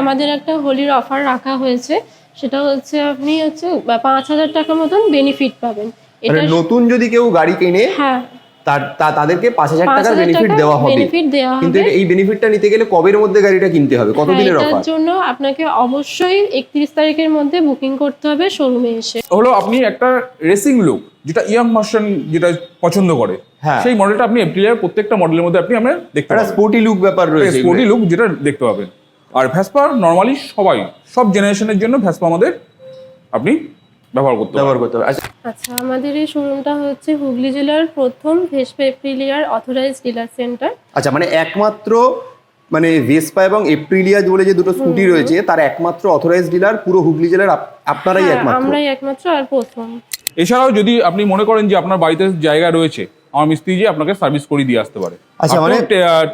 আমাদের একটা হোলির অফার রাখা হয়েছে। সেটা হচ্ছে আপনি হচ্ছে পাঁচ হাজার টাকা মতন বেনিফিট পাবেন। মানে এটা নতুন যদি কেউ গাড়ি কিনে হ্যাঁ। তার তাদেরকে পাঁচ হাজার টাকার বেনিফিট টাকা দেওয়া হবে। কিন্তু এই বেনিফিটটা নিতে গেলে কবের মধ্যে গাড়িটা কিনতে হবে? হ্যাঁ, কতদিনের অফার জন্য আপনাকে অবশ্যই একত্রিশ তারিখের মধ্যে বুকিং করতে হবে শোরুমে এসে। হলো আপনি একটা রেসিং লুক যেটা ইয়াং ভার্সন যেটা পছন্দ করে হ্যাঁ। সেই মডেলটা আপনি এপ্রিলের প্রত্যেকটা মডেলের মধ্যে আপনি আমরা দেখতে পাবেন। স্পোর্টি লুক ব্যাপার রয়েছে স্পোর্টি লুক যেটা দেখতে পাবেন। আর ভ্যাসপা নর্মালি সবাই সব জেনারেশনের জন্য ভ্যাসপা আমাদের আপনি ব্যবহার করতে ব্যবহার করতে হবে আচ্ছা আমাদের এই শোরুমটা হচ্ছে হুগলি জেলার প্রথম ভেসপা এপ্রিলিয়ার অথরাইজ ডিলার সেন্টার আচ্ছা মানে একমাত্র মানে ভেসপা এবং এপ্রিলিয়া বলে যে দুটো স্কুটি রয়েছে তার একমাত্র অথরাইজ ডিলার পুরো হুগলি জেলার আপনারাই হ্যাঁ, একমাত্র। আমরাই একমাত্র আর প্রথম। এছাড়াও যদি আপনি মনে করেন যে আপনার বাড়িতে জায়গা রয়েছে আমার মিস্ত্রি যে আপনাকে সার্ভিস করে দিয়ে আসতে পারে। আচ্ছা, মানে-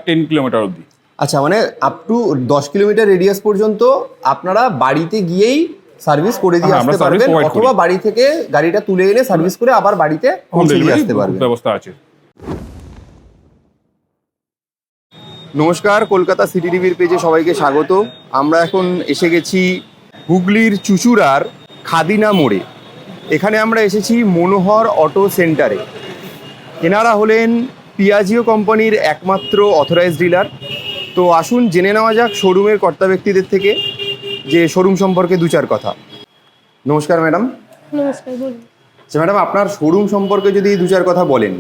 টেন কিলোমিটার অবধি। আচ্ছা মানে আপ টু দশ কিলোমিটার রেডিয়াস পর্যন্ত আপনারা বাড়িতে গিয়েই সার্ভিস করে দিয়ে হ্যাঁ, আসতে পারবেন অথবা বাড়ি থেকে গাড়িটা তুলে এনে সার্ভিস করে আবার বাড়িতে পৌঁছে দিয়ে আসতে পারবেন। ব্যবস্থা আছে। নমস্কার কলকাতা সিটি টিভির পেজে সবাইকে স্বাগত। আমরা এখন এসে গেছি হুগলির চুচুড়ার খাদিনা মোড়ে। এখানে আমরা এসেছি মনোহর অটো সেন্টারে। এনারা হলেন পিয়াজিও কোম্পানির একমাত্র অথরাইজ ডিলার তো আসুন জেনে নেওয়া যাক শোরুমের কর্তা ব্যক্তিদের থেকে যে শোরুম সম্পর্কে দু চার কথা। নমস্কার ম্যাডাম। নমস্কার বলুন। আচ্ছা ম্যাডাম আপনার শোরুম সম্পর্কে যদি দু চার কথা বলেন।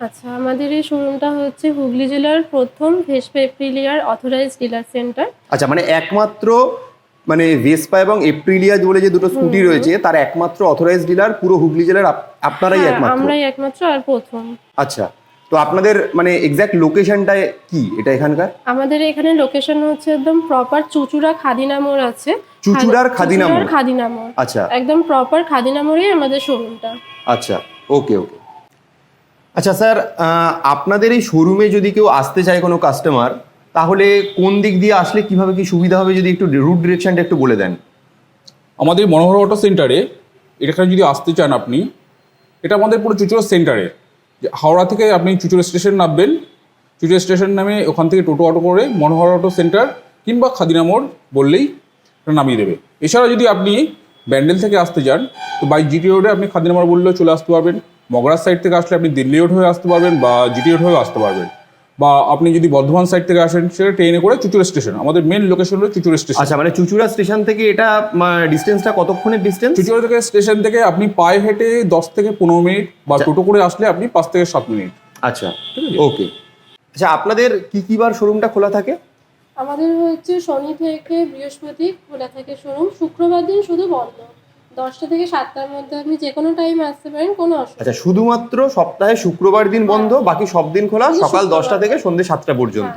আচ্ছা আমাদের এই শোরুমটা হচ্ছে হুগলি জেলার প্রথম ভেসপা এপ্রিলিয়ার অথরাইজ ডিলার সেন্টার আচ্ছা মানে একমাত্র মানে ভেসপা এবং এপ্রিলিয়া বলে যে দুটো স্কুটি রয়েছে তার একমাত্র অথরাইজ ডিলার পুরো হুগলি জেলার আপনারাই হ্যাঁ, একমাত্র? আমরাই একমাত্র আর প্রথম। আচ্ছা। তো আপনাদের মানে এক্স্যাক্ট লোকেশনটা কি? এটা এখানকার? আমাদের এখানে লোকেশন হচ্ছে একদম প্রপার চুচুড়া খাদিনা মোড় আছে। চুচুড়ার খাদিনা মোড়? খাদিনা মোড় আচ্ছা। একদম প্রপার খাদিনা মোড়েই আমাদের শোরুমটা আচ্ছা ওকে ওকে আচ্ছা স্যার আহ, আপনাদের এই শোরুমে যদি কেউ আসতে চায় কোনো কাস্টমার তাহলে কোন দিক দিয়ে আসলে কীভাবে কি সুবিধা হবে যদি একটু রুট ডিরেকশনটা একটু বলে দেন? আমাদের মনোহর অটো সেন্টারে এখানে যদি আসতে চান আপনি এটা আমাদের পুরো চুচুড়া সেন্টারে হাওড়া থেকে আপনি চুচুড়া স্টেশন নামবেন। চুচুড়া স্টেশন নামে ওখান থেকে টোটো অটো করে মনোহর অটো সেন্টার কিংবা খাদিনা মোড় বললেই নামিয়ে দেবে। এছাড়া যদি আপনি ব্যান্ডেল থেকে আসতে চান, তো বাই জিটি রোডে আপনি খাদিনা মোড় বললেও চলে আসতে পারবেন। মগরাজ সাইড থেকে আসলে আপনি দিল্লি রোড হয়ে আসতে পারবেন বা জিটি রোড হয়েও আসতে পারবেন। বা আপনি যদি বর্ধমান সাইড থেকে আসেন সেটা ট্রেনে করে চুচুড়া স্টেশন আমাদের মেন লোকেশন হলো চুচুড়া স্টেশন আচ্ছা মানে চুচুড়া স্টেশন থেকে এটা ডিস্টেন্সটা কতক্ষণের ডিস্টেন্স চুচুড়া থেকে স্টেশন থেকে আপনি পায়ে হেঁটে দশ থেকে পনেরো মিনিট বা টোটো করে আসলে আপনি পাঁচ থেকে সাত মিনিট। আচ্ছা ওকে। আচ্ছা আপনাদের কি কি বার শোরুমটা খোলা থাকে? আমাদের হচ্ছে শনি থেকে বৃহস্পতি খোলা থাকে শোরুম। শুক্রবার দিন শুধু বন্ধ। দশটা থেকে সাতটার মধ্যে আপনি যে কোনো টাইম আসতে পারেন কোনো অসুবিধা আচ্ছা শুধুমাত্র সপ্তাহে শুক্রবার দিন বন্ধ বাকি সব দিন খোলা সকাল দশটা থেকে সন্ধ্যে সাতটা পর্যন্ত।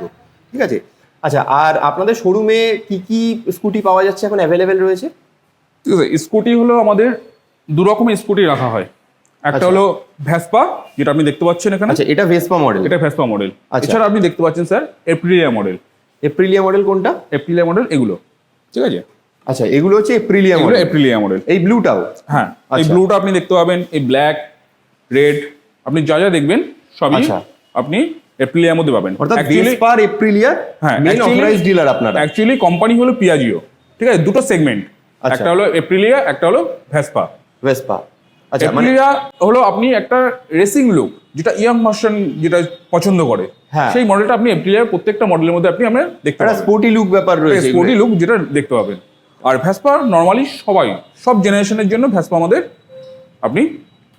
ঠিক আছে? আচ্ছা আর আপনাদের শোরুমে কি কি স্কুটি পাওয়া যাচ্ছে এখন অ্যাভেলেবেল রয়েছে? ঠিক আছে স্কুটি হলো আমাদের দু রকমের স্কুটি রাখা হয়। একটা আচ্ছা। হলো ভ্যাসপা যেটা আপনি দেখতে পাচ্ছেন এখানে। আচ্ছা এটা ভেসপা মডেল এটা মডেল আচ্ছা। এছাড়া আপনি দেখতে পাচ্ছেন sir Aprilia model Aprilia model কোনটা? এপ্রিলিয়া মডেল এগুলো। ঠিক আছে? আচ্ছা এগুলো হচ্ছে এপ্রিলিয়া মডেল এপ্রিলিয়া মডেল এই ব্লুটাও হ্যাঁ এই আচ্ছা। ব্লুটা আপনি দেখতে পাবেন এই ব্ল্যাক রেড আপনি যা যা দেখবেন সবই আচ্ছা। আপনি এপ্রিলিয়ার মধ্যে পাবেন। অর্থাৎ ভেসপার এপ্রিলিয়া হ্যাঁ মেন অথরাইজ ডিলার আপনারা। অ্যাকচুয়ালি কোম্পানি হলো পিয়াজিও ঠিক আছে? দুটো সেগমেন্ট আচ্ছা। একটা হলো এপ্রিলিয়া একটা হলো ভ্যাসপা ভেসপা আচ্ছা মানে এপ্রিলিয়া হলো আপনি একটা রেসিং লুক যেটা ইয়াং ভার্সন যেটা পছন্দ করে। হ্যাঁ। সেই মডেলটা আপনি এপ্রিলিয়ার প্রত্যেকটা মডেলের মধ্যে আপনি আমরা দেখতে পাবেন। স্পোর্টি লুক ব্যাপার রয়েছে স্পোর্টি লুক যেটা দেখতে পাবেন। আর ভ্যাসপা নর্মালি সবাই সব জেনারেশনের জন্য ভ্যাসপা আমাদের আপনি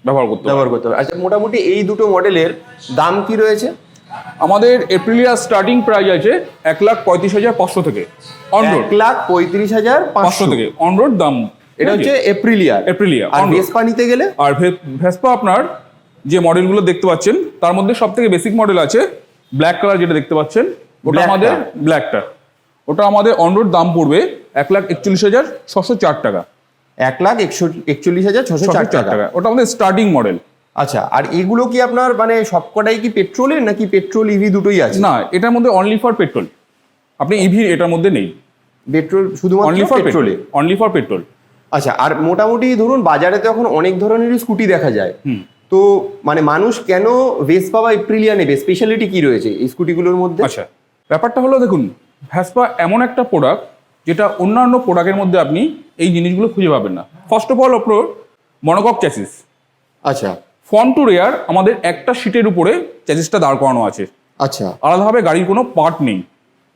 ব্যবহার করতে ব্যবহার করতে হবে আচ্ছা মোটামুটি এই দুটো মডেলের দাম কি রয়েছে? আমাদের এপ্রিলিয়া স্টার্টিং প্রাইস আছে এক লাখ পঁয়ত্রিশ হাজার পাঁচশো থেকে। অন রোড এক লাখ পঁয়ত্রিশ হাজার পাঁচশো। থেকে। অনরোড দাম এটা হচ্ছে এপ্রিলিয়া এপ্রিলিয়া আর। ভেসপা নিতে গেলে? আর ভেসপা আপনার যে মডেলগুলো দেখতে পাচ্ছেন তার মধ্যে সব থেকে বেসিক মডেল আছে ব্ল্যাক কালার যেটা দেখতে পাচ্ছেন ওটা। আমাদের ব্ল্যাকটা ওটা আমাদের অনরোড দাম পড়বে এক লাখ একচল্লিশ হাজার ছশো চার টাকা। এক লাখ একশো- একচল্লিশ হাজার ছশো চার চার টাকা। ওটা আমাদের স্টার্টিং মডেল আচ্ছা আর এগুলো কি আপনার মানে সবকটাই কি পেট্রোলের নাকি পেট্রোল ইভি দুটোই আছে? না এটার মধ্যে অনলি ফর পেট্রোল আপনি ইভি এটার মধ্যে নেই। পেট্রোল শুধু অনলি ফর পেট্রোলে অনলি ফর পেট্রোল আচ্ছা আর মোটামুটি ধরুন বাজারে তো এখন অনেক ধরনেরই স্কুটি দেখা যায়। হুম। তো মানে মানুষ কেন ভেসপা বা এপ্রিলিয়া নেবে? স্পেশালিটি কি রয়েছে এই স্কুটিগুলোর মধ্যে? আচ্ছা ব্যাপারটা হলো দেখুন ভ্যাসপা এমন একটা প্রোডাক্ট যেটা অন্যান্য প্রোডাক্টের মধ্যে আপনি এই জিনিসগুলো খুঁজে পাবেন না। ফার্স্ট অফ অল আপনার মনোকক চ্যাসিস আচ্ছা। ফ্রন্ট টু রেয়ার আমাদের একটা সিটের উপরে চ্যাসিসটা দাঁড় করানো আছে। আচ্ছা। আলাদাভাবে গাড়ির কোনো পার্ট নেই।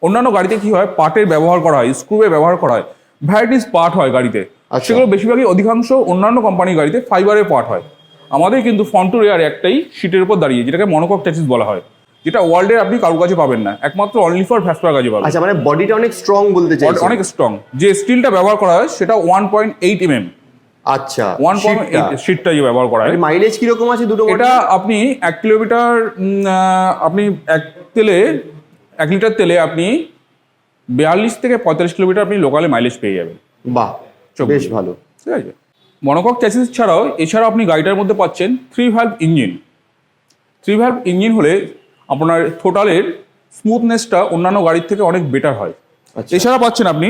অন্যান্য গাড়িতে কি হয় পার্টের ব্যবহার করা হয় স্ক্রুয়ের ব্যবহার করা হয়। ভ্যারাইটিস পার্ট হয় গাড়িতে। আচ্ছা। সেগুলো বেশিরভাগই অধিকাংশ অন্যান্য কোম্পানির গাড়িতে ফাইবারের পার্ট হয়। আমাদের কিন্তু ফ্রন্ট টু রেয়ার একটাই সিটের উপর দাঁড়িয়ে যেটাকে মনোকক চ্যাসিস বলা হয়। যেটা ওয়ার্ল্ডের আপনি কারও কাছে পাবেন না। একমাত্র অনলি ফর ভ্যাসপার কাছে পাবেন। আচ্ছা মানে বডিটা অনেক স্ট্রং বলতে চাই অনেক স্ট্রং যে স্টিলটা ব্যবহার করা হয় সেটা one point eight M M আচ্ছা ওয়ান পয়েন্ট সিটটা যে ব্যবহার করা হয়। মাইলেজ কীরকম আছে দুটো এটা আপনি এক কিলোমিটার আপনি এক তেলে এক লিটার তেলে আপনি বিয়াল্লিশ থেকে পঁয়তাল্লিশ কিলোমিটার আপনি লোকালে মাইলেজ পেয়ে যাবেন। বাহ বেশ ভালো। ঠিক আছে? মনোকক চ্যাসিস ছাড়াও এছাড়াও আপনি গাড়িটার মধ্যে পাচ্ছেন three valve engine three valve engine হলে আপনার টোটালের স্মুথনেসটা অন্যান্য গাড়ির থেকে অনেক বেটার হয়। আচ্ছা। এছাড়া পাচ্ছেন আপনি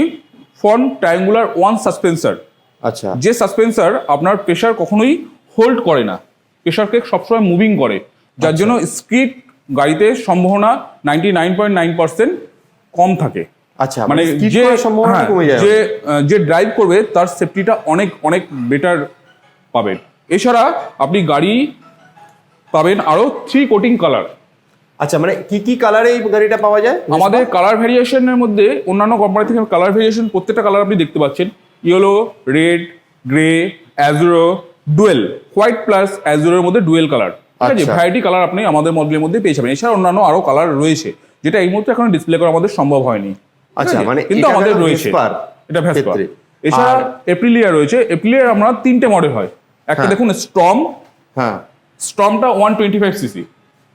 ফ্রন্ট ট্রায়াঙ্গুলার ওয়ান সাসপেন্সার আচ্ছা। যে সাসপেন্সার আপনার প্রেশার কখনোই হোল্ড করে না। প্রেশারকে সবসময় মুভিং করে। যার জন্য স্কিড গাড়িতে সম্ভাবনা ninety nine point nine percent কম থাকে। আচ্ছা মানে যে করার সম্ভাবনা হ্যাঁ, যে যে ড্রাইভ করবে তার সেফটিটা অনেক অনেক বেটার পাবেন এছাড়া আপনি গাড়ি পাবেন আরও থ্রি কোটিং কালার আচ্ছা মানে কি কি কালারে এই গাড়িটা পাওয়া যায়? আমাদের কালার ভ্যারিয়েশনের মধ্যে অন্যান্য কোম্পানি থেকে কালার ভ্যারিয়েশন প্রত্যেকটা কালার আপনি দেখতে পাচ্ছেন। Yellow red grey azzurro dual white plus অ্যাজুরোর মধ্যে ডুয়েল কালার ঠিক আছে? আচ্ছা। ভ্যারাইটি কালার আপনি আমাদের মডেলের মধ্যে পেয়ে যাবেন। এছাড়া অন্যান্য আরও কালার রয়েছে যেটা এই মুহূর্তে এখন ডিসপ্লে করা আমাদের সম্ভব হয়নি। আচ্ছা, মানে কিন্তু আমাদের রয়েছে। এটা ভেসপা ক্ষেত্রে। এছাড়া এপ্রিলিয়া রয়েছে। এপ্রিলিয়ার আমরা তিনটে মডেল হয়। একটা হ্যাঁ। দেখুন স্ট্রম হ্যাঁ। স্ট্রমটা ওয়ান টোয়েন্টি ফাইভ সিসি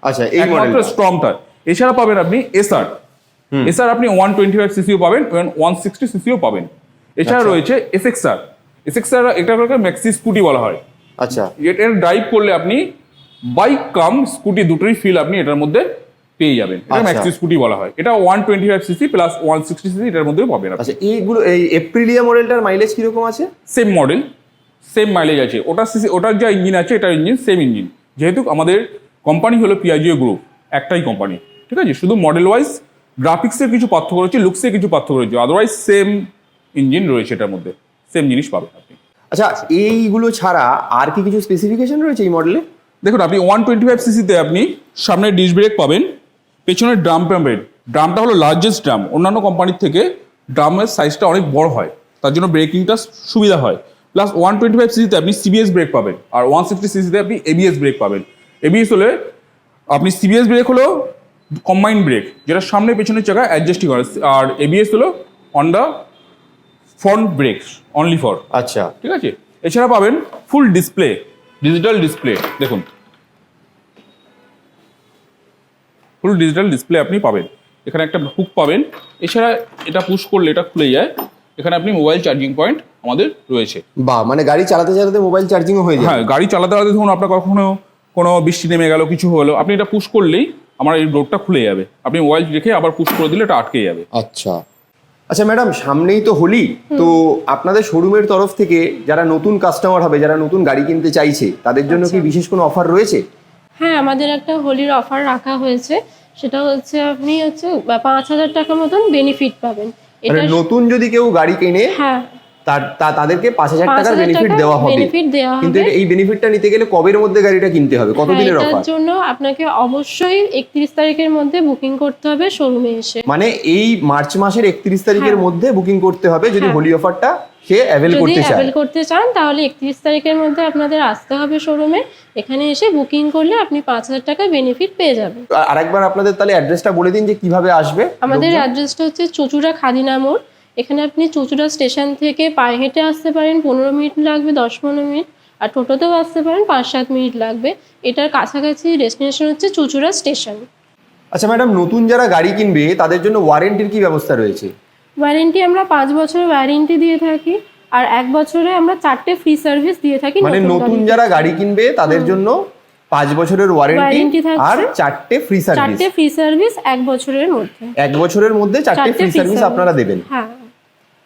আচ্ছা এই মডেলটা স্ট্রমটা এছাড়া পাবেন আপনি এসআর এসআর আপনি ওয়ান টোয়েন্টি ফাইভ সিসিও পাবেন ওয়ান সিক্সটি সিসিও পাবেন। এছাড়া আচ্ছা। রয়েছে এসএক্সআর এসএক্সআর এটা ম্যাক্সি স্কুটি বলা হয়। আচ্ছা। এটার ড্রাইভ করলে আপনি বাইক কাম স্কুটি দুটোই ফিল আপনি এটার মধ্যে পেয়ে যাবেন। এটা আচ্ছা। ম্যাক্সি স্কুটি বলা হয়। এটা one twenty five CC plus one sixty CC এটার মধ্যেও পাবেন আচ্ছা এইগুলো এই এপ্রিলিয়া মডেলটার মাইলেজ কীরকম আছে? সেম মডেল সেম মাইলেজ আছে। ওটার সিসি ওটার যা ইঞ্জিন আছে এটার ইঞ্জিন সেম ইঞ্জিন যেহেতু আমাদের কোম্পানি হলো পিআইজিও গ্রুপ একটাই কোম্পানি ঠিক আছে? শুধু মডেল ওয়াইজ গ্রাফিক্সের কিছু পার্থক্য রয়েছে লুকসের কিছু পার্থক্য রয়েছে আদারওয়াইজ সেম ইঞ্জিন রয়েছে এটার মধ্যে সেম জিনিস পাবেন আপনি। আচ্ছা এইগুলো ছাড়া আর কি কিছু স্পেসিফিকেশন রয়েছে এই মডেলে দেখুন আপনি ওয়ান টোয়েন্টি ফাইভ সিসিতে আপনি সামনে ডিস ব্রেক পাবেন পেছনে ড্রাম পাবেন। ড্রামটা হলো লার্জেস্ট ড্রাম অন্যান্য কোম্পানির থেকে ড্রামের সাইজটা অনেক বড় হয় তার জন্য ব্রেকিংটা সুবিধা হয়। প্লাস ওয়ান টোয়েন্টি ফাইভ সিসিতে আপনি সিবিএস ব্রেক পাবেন আর ওয়ান সিক্সটি সিসিতে আপনি এবিএস ব্রেক পাবেন। এবিএস হলে আপনি সিবিএস ব্রেক হলো কম্বাইন্ড ব্রেক যেটা সামনে পেছনের চাকা অ্যাডজাস্টিং করে। আর এবিএস হলো on the front brake only for আচ্ছা। ঠিক আছে? এছাড়া পাবেন ফুল ডিসপ্লে ডিজিটাল ডিসপ্লে দেখুন। ফুল ডিজিটাল ডিসপ্লে আপনি পাবেন। এখানে একটা হুক পাবেন। এছাড়া এটা পুশ করলে এটা খুলে যায়। এখানে আপনি মোবাইল চার্জিং পয়েন্ট আমাদের রয়েছে। বা মানে গাড়ি চালাতে চালাতে মোবাইল চার্জিংও হয়ে যায়। হ্যাঁ গাড়ি চালাতে চালাতে ধরুন আপনার কখনো কোনো বৃষ্টি নেমে গেল কিছু হলো আপনি এটা পুশ করলেই আমার এই ডোরটা খুলে যাবে। আপনি মোবাইল রেখে আবার পুশ করে দিলে এটা আটকে যাবে। আচ্ছা। আচ্ছা ম্যাডাম সামনেই তো হোলি তো আপনাদের শোরুমের তরফ থেকে যারা নতুন কাস্টমার হবে যারা নতুন গাড়ি কিনতে চাইছে তাদের জন্য কি বিশেষ কোনো অফার রয়েছে? হ্যাঁ আমাদের একটা হোলির অফার রাখা হয়েছে। সেটা হচ্ছে আপনি হচ্ছে পাঁচ হাজার টাকা মতন বেনিফিট পাবেন। এটা নতুন যদি কেউ গাড়ি কেনে হ্যাঁ। তার তাদেরকে পাঁচ হাজার টাকার বেনিফিট দেওয়া হবে। কিন্তু এই বেনিফিটটা নিতে গেলে কবের মধ্যে গাড়িটা কিনতে হবে? হ্যাঁ কতদিনের এটার অফার জন্য আপনাকে অবশ্যই একত্রিশ তারিখের মধ্যে বুকিং করতে হবে শোরুমে এসে। মানে এই মার্চ মাসের একত্রিশ তারিখের হ্যাঁ। মধ্যে বুকিং করতে হবে যদি হ্যাঁ। হোলি অফারটা সে অ্যাভেল করতে চায়। অ্যাভেল করতে চান তাহলে একত্রিশ তারিখের মধ্যে আপনাদের আসতে হবে শোরুমে এখানে এসে বুকিং করলে আপনি পাঁচ হাজার টাকা বেনিফিট পেয়ে যাবেন। আর- আরেকবার আপনাদের তাহলে অ্যাড্রেসটা বলে দিন যে কীভাবে আসবে আমাদের অ্যাড্রেসটা হচ্ছে চুচুড়া খাদিনা মোড়। এখানে আপনি চুচুড়া স্টেশন থেকে পায়ে হেঁটে আসতে পারেন পনেরো মিনিট লাগবে দশ পনেরো মিনিট। আর টোটোতেও আসতে পারেন পাঁচ সাত মিনিট লাগবে। এটার কাছাকাছি ডেস্টিনেশন হচ্ছে চুচুড়া স্টেশন। আচ্ছা ম্যাডাম নতুন যারা গাড়ি কিনবে তাদের জন্য ওয়ারেন্টির কি ব্যবস্থা রয়েছে? ওয়ারেন্টি আমরা পাঁচ বছরের ওয়ারেন্টি দিয়ে থাকি আর এক বছরে আমরা চারটে ফ্রি সার্ভিস দিয়ে থাকি মানে নতুন যারা গাড়ি কিনবে তাদের জন্য পাঁচ বছরের ওয়ারেন্টি। আর চারটে ফ্রি সার্ভিস চারটে ফ্রি সার্ভিস এক বছরের মধ্যে। এক বছরের মধ্যে চারটে ফ্রি সার্ভিস আপনারা দেবেন। হ্যাঁ।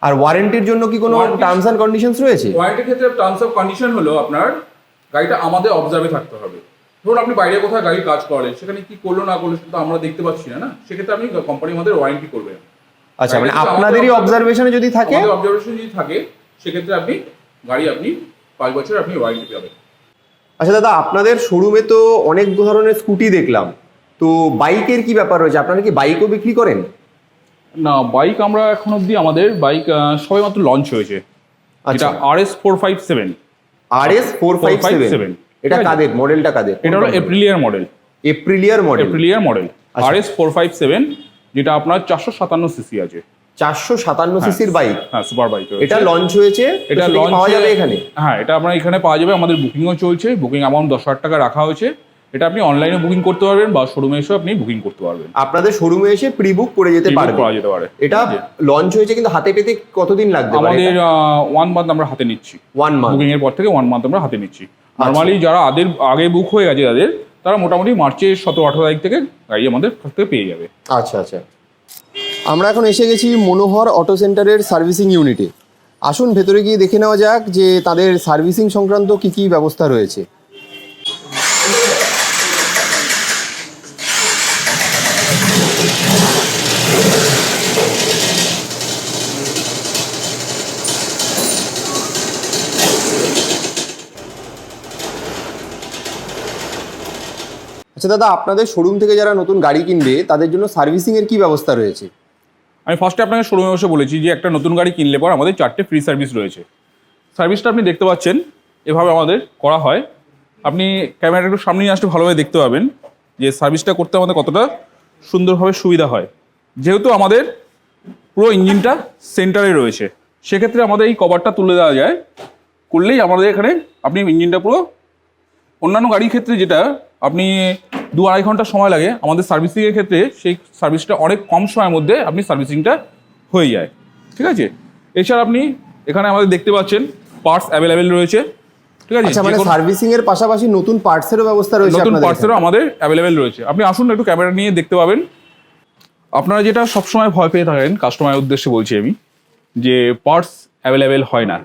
আর ওয়ারেন্টির জন্য কি কোনো টার্মস অ্যান্ড কন্ডিশনস রয়েছে? ওয়ারেন্টির ক্ষেত্রে টার্মস অফ কন্ডিশন হলো আপনার গাড়িটা আমাদের অবজার্ভে থাকতে হবে। ধরুন আপনি বাইরে কোথাও গাড়ির কাজ করেন সেখানে কি করল না করল সেটা আমরা দেখতে পাচ্ছি না না? সেক্ষেত্রে আপনি কোম্পানি আমাদের ওয়ারেন্টি করবেন। আচ্ছা মানে আপনাদেরই অবজারভেশনে যদি থাকে? আমাদের অবজারভেশন যদি থাকে সেক্ষেত্রে আপনি গাড়ি আপনি পাঁচ বছর আপনি ওয়ারেন্টি পাবেন। আচ্ছা দাদা আপনাদের শোরুমে তো অনেক ধরনের স্কুটি দেখলাম। তো বাইকের কি ব্যাপার রয়েছে? আপনারা কি বাইকও বিক্রি করেন? না বাইক আমরা এখন অবধি আমাদের বাইক সবে মাত্র লঞ্চ হয়েছে। আচ্ছা। এটা R S four five seven R S four five seven এটা। কাদের? মডেলটা কাদের? এটা হলো এপ্রিলিয়ার মডেল এপ্রিলিয়ার model এপ্রিলিয়ার model. R S four five seven যেটা আপনার চারশো সাতান্ন সিসি আছে। চারশো সাতান্ন সিসির বাইক হ্যাঁ সুপার বাইক এটা লঞ্চ হয়েছে? এটা লঞ্চ পাওয়া যাবে এখানে? হ্যাঁ এটা আপনার এখানে পাওয়া যাবে। আমাদের বুকিংও চলছে। বুকিং অ্যামাউন্ট দশ হাজার টাকা রাখা হয়েছে। এটা আপনি অনলাইনে বুকিং করতে পারবেন বা শোরুমে এসেও আপনি বুকিং করতে পারবেন। আপনাদের শোরুমে এসে প্রি বুক করে যেতে পারবে। করা যেতে পারে। এটা লঞ্চ হয়েছে কিন্তু হাতে পেতে কতদিন লাগবে আমাদের ওয়ান মান্থ আমরা হাতে নিচ্ছি। ওয়ান মান্থ বুকিং এর পর থেকে ওয়ান মান্থ আমরা হাতে নিচ্ছি। নর্মালি যারা আদের আগে বুক হয়ে গেছে তাদের তারা মোটামুটি মার্চের সতেরো আঠারো তারিখ থেকে গাড়ি আমাদের কাছ থেকে পেয়ে যাবে। আচ্ছা আচ্ছা। আমরা এখন এসে গেছি মনোহর অটো সেন্টারের সার্ভিসিং ইউনিটে আসুন ভেতরে গিয়ে দেখে নেওয়া যাক যে তাদের সার্ভিসিং সংক্রান্ত কি কি ব্যবস্থা রয়েছে। আচ্ছা দাদা, আপনাদের শোরুম থেকে যারা নতুন গাড়ি কিনবে, তাদের জন্য সার্ভিসিং এর কি ব্যবস্থা রয়েছে? আমি ফার্স্টে আপনাকে শোরুমে বসে বলেছি যে, একটা নতুন গাড়ি কিনলে পর আমাদের চারটে ফ্রি সার্ভিস রয়েছে। সার্ভিসটা আপনি দেখতে পাচ্ছেন, এভাবে আমাদের করা হয়। আপনি ক্যামেরাটা একটু সামনে আসলে ভালোভাবে দেখতে পাবেন যে সার্ভিসটা করতে আমাদের কতটা সুন্দরভাবে সুবিধা হয়। যেহেতু আমাদের পুরো ইঞ্জিনটা সেন্টারে রয়েছে, সেক্ষেত্রে আমাদের এই কভারটা তুলে দেওয়া যায়। করলেই আমাদের এখানে আপনি ইঞ্জিনটা পুরো অন্যান্য গাড়ির ক্ষেত্রে যেটা আপনি দু আড়াই ঘণ্টা সময় লাগে। আমাদের সার্ভিসিংয়ের ক্ষেত্রে সেই সার্ভিসটা অনেক কম সময়ের মধ্যে আপনি সার্ভিসিংটা হয়ে যায়। ঠিক আছে? এছাড়া আপনি এখানে আমাদের দেখতে পাচ্ছেন পার্টস অ্যাভেলেবেল রয়েছে। ঠিক আছে? আচ্ছা মানে সার্ভিসিং এর পাশাপাশি নতুন পার্টসেরও ব্যবস্থা রয়েছে নতুন পার্টসেরও আমাদের অ্যাভেলেবেল রয়েছে। আপনি আসুন একটু ক্যামেরা নিয়ে দেখতে পাবেন। আপনারা যেটা সবসময় ভয় পেয়ে থাকেন কাস্টমারের উদ্দেশ্যে বলছি আমি যে পার্টস অ্যাভেলেবেল হয় না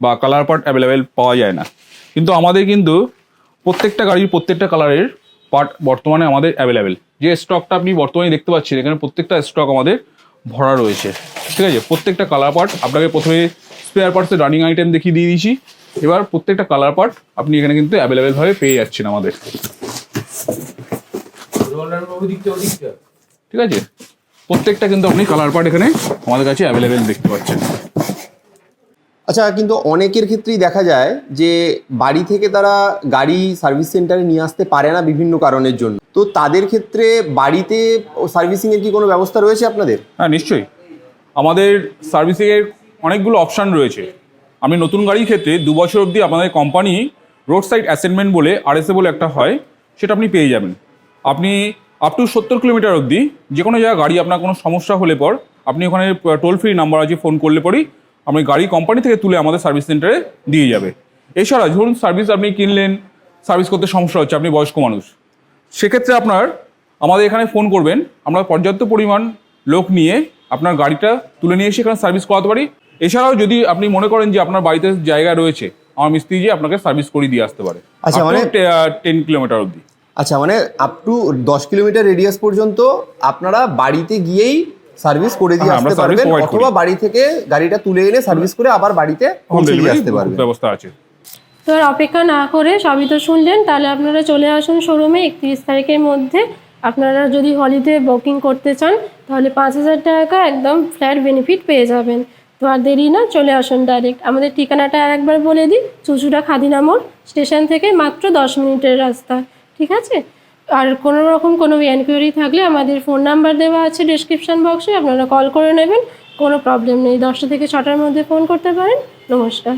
বা কালার পার্ট অ্যাভেলেবেল পাওয়া যায় না। কিন্তু আমাদের কিন্তু প্রত্যেকটা গাড়ির প্রত্যেকটা কালারের পার্ট বর্তমানে আমাদের অ্যাভেলেবেল যে স্টকটা আপনি বর্তমানে দেখতে পাচ্ছেন, এখানে প্রত্যেকটা স্টক আমাদের ভরা রয়েছে। ঠিক আছে? প্রত্যেকটা কালার পার্ট আপনাকে প্রথমে স্পেয়ার পার্টসের রানিং আইটেম দেখিয়ে দিয়ে দিয়েছি। এবার প্রত্যেকটা কালার পার্ট আপনি এখানে কিন্তু অ্যাভেলেবেলভাবে পেয়ে যাচ্ছেন আমাদের। ঠিক আছে? প্রত্যেকটা কিন্তু আপনি কালার পার্ট এখানে আমাদের কাছে অ্যাভেলেবেল দেখতে পাচ্ছেন। আচ্ছা কিন্তু অনেকের ক্ষেত্রেই দেখা যায় যে বাড়ি থেকে তারা গাড়ি সার্ভিস সেন্টারে নিয়ে আসতে পারে না বিভিন্ন কারণের জন্য। তো তাদের ক্ষেত্রে বাড়িতে সার্ভিসিং এর কি কোনো ব্যবস্থা রয়েছে আপনাদের? হ্যাঁ নিশ্চয়ই। আমাদের সার্ভিসিংয়ের অনেকগুলো অপশান রয়েছে। আমি নতুন গাড়ির ক্ষেত্রে দু বছর অবধি আপনাদের কোম্পানি রোড সাইড অ্যাসেন্টমেন্ট বলে আরএসএ বলে একটা হয়, সেটা আপনি পেয়ে যাবেন। আপনি আপ টু সত্তর কিলোমিটার অবধি যে কোনো জায়গায় গাড়ি আপনার কোনো সমস্যা হলে পর, আপনি ওখানে টোল ফ্রি নাম্বার আছে ফোন করলে পরই আপনি গাড়ি কোম্পানি থেকে তুলে আমাদের সার্ভিস সেন্টারে দিয়ে যাবে। এছাড়া ধরুন সার্ভিস আপনি কিনলেন সার্ভিস করতে সমস্যা হচ্ছে আপনি বয়স্ক মানুষ। সেক্ষেত্রে আপনার আমাদের এখানে ফোন করবেন আমরা পর্যাপ্ত পরিমাণ লোক নিয়ে আপনার গাড়িটা তুলে নিয়ে এসে এখানে সার্ভিস করাতে পারি। এছাড়াও যদি আপনি মনে করেন যে আপনার বাড়িতে জায়গা রয়েছে আমার মিস্ত্রি যে আপনাকে সার্ভিস করে দিয়ে আসতে পারে। আচ্ছা, মানে- টেন কিলোমিটার অবধি। আচ্ছা মানে আপ টু দশ কিলোমিটার রেডিয়াস পর্যন্ত আপনারা বাড়িতে গিয়েই সার্ভিস করে দিয়ে হ্যাঁ, আসতে পারবেন অথবা বাড়ি থেকে গাড়িটা তুলে এনে সার্ভিস করে আবার বাড়িতে পৌঁছে দিয়ে ডেলিভারি আসতে পারবেন। ব্যবস্থা আছে। তো আর অপেক্ষা না করে সবই তো শুনলেন তাহলে আপনারা চলে আসুন শোরুমে একত্রিশ তারিখের মধ্যে। আপনারা যদি হলিডে বুকিং করতে চান তাহলে পাঁচ হাজার টাকা একদম ফ্ল্যাট বেনিফিট পেয়ে যাবেন। তো আর দেরি না চলে আসুন ডাইরেক্ট আমাদের ঠিকানাটা আর একবার বলে দিই চুচুড়া খাদিনা মোড় স্টেশন থেকে মাত্র দশ মিনিটের রাস্তা। ঠিক আছে? আর কোনো রকম কোনো এনকোয়ারি থাকলে আমাদের ফোন নাম্বার দেওয়া আছে ডিসক্রিপশান বক্সে আপনারা কল করে নেবেন, কোনো প্রবলেম নেই। দশটা থেকে ছটার মধ্যে ফোন করতে পারেন। নমস্কার।